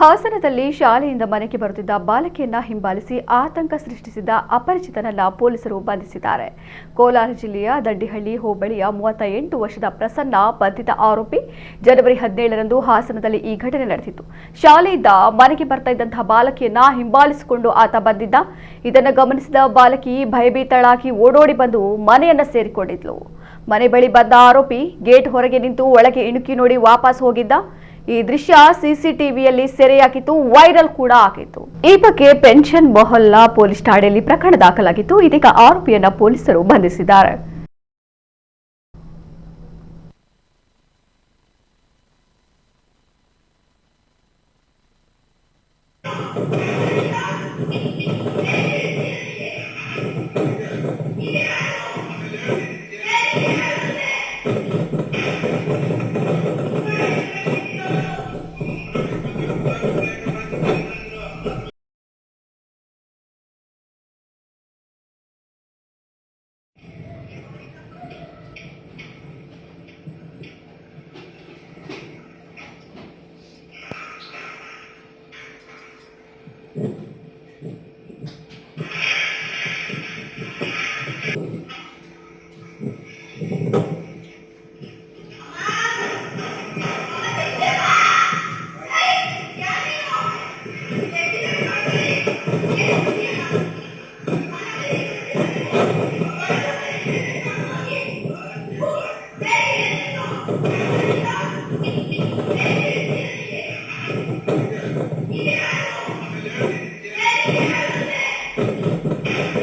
ಹಾಸನದಲ್ಲಿ ಶಾಲೆಯಿಂದ ಮನೆಗೆ ಬರುತ್ತಿದ್ದ ಬಾಲಕಿಯನ್ನ ಹಿಂಬಾಲಿಸಿ ಆತಂಕ ಸೃಷ್ಟಿಸಿದ ಅಪರಿಚಿತನನ್ನ ಪೊಲೀಸರು ಬಂಧಿಸಿದ್ದಾರೆ. ಕೋಲಾರ ಜಿಲ್ಲೆಯ ದಡ್ಡಿಹಳ್ಳಿ ಹೋಬಳಿಯ ಮೂವತ್ತ ಎಂಟು ವರ್ಷದ ಪ್ರಸನ್ನ ಬಂಧಿತ ಆರೋಪಿ ಜನವರಿ ಹದಿನೇಳರಂದು ಹಾಸನದಲ್ಲಿ ಈ ಘಟನೆ ನಡೆದಿತ್ತು. ಶಾಲೆಯಿಂದ ಮನೆಗೆ ಬರ್ತಾ ಇದ್ದಂತಹ ಬಾಲಕಿಯನ್ನ ಹಿಂಬಾಲಿಸಿಕೊಂಡು ಆತ ಬಂದಿದ್ದ. ಇದನ್ನು ಗಮನಿಸಿದ ಬಾಲಕಿ ಭಯಭೀತಳಾಗಿ ಓಡೋಡಿ ಬಂದು ಮನೆಯನ್ನ ಸೇರಿಕೊಂಡಿದ್ಲು. ಮನೆ ಬಳಿ ಬಂದ ಆರೋಪಿ ಗೇಟ್ ಹೊರಗೆ ನಿಂತು ಒಳಗೆ ಇಣುಕಿ ನೋಡಿ ವಾಪಸ್ ಹೋಗಿದ್ದ. ಈ ದೃಶ್ಯ ಸಿಸಿಟಿವಿಯಲ್ಲಿ ಸೆರೆಯಾಗಿತ್ತು ವೈರಲ್ ಕೂಡ ಆಗಿತ್ತು. ಈ ಬಗ್ಗೆ ಪೆನ್ಷನ್ ಮೊಹಲ್ಲಾ ಪೊಲೀಸ್ ಠಾಣೆಯಲ್ಲಿ ಪ್ರಕರಣ ದಾಖಲಾಗಿತ್ತು ಇದೀಗ ಆರೋಪಿಯನ್ನ ಪೊಲೀಸರು ಬಂಧಿಸಿದ್ದಾರೆ. Yeah.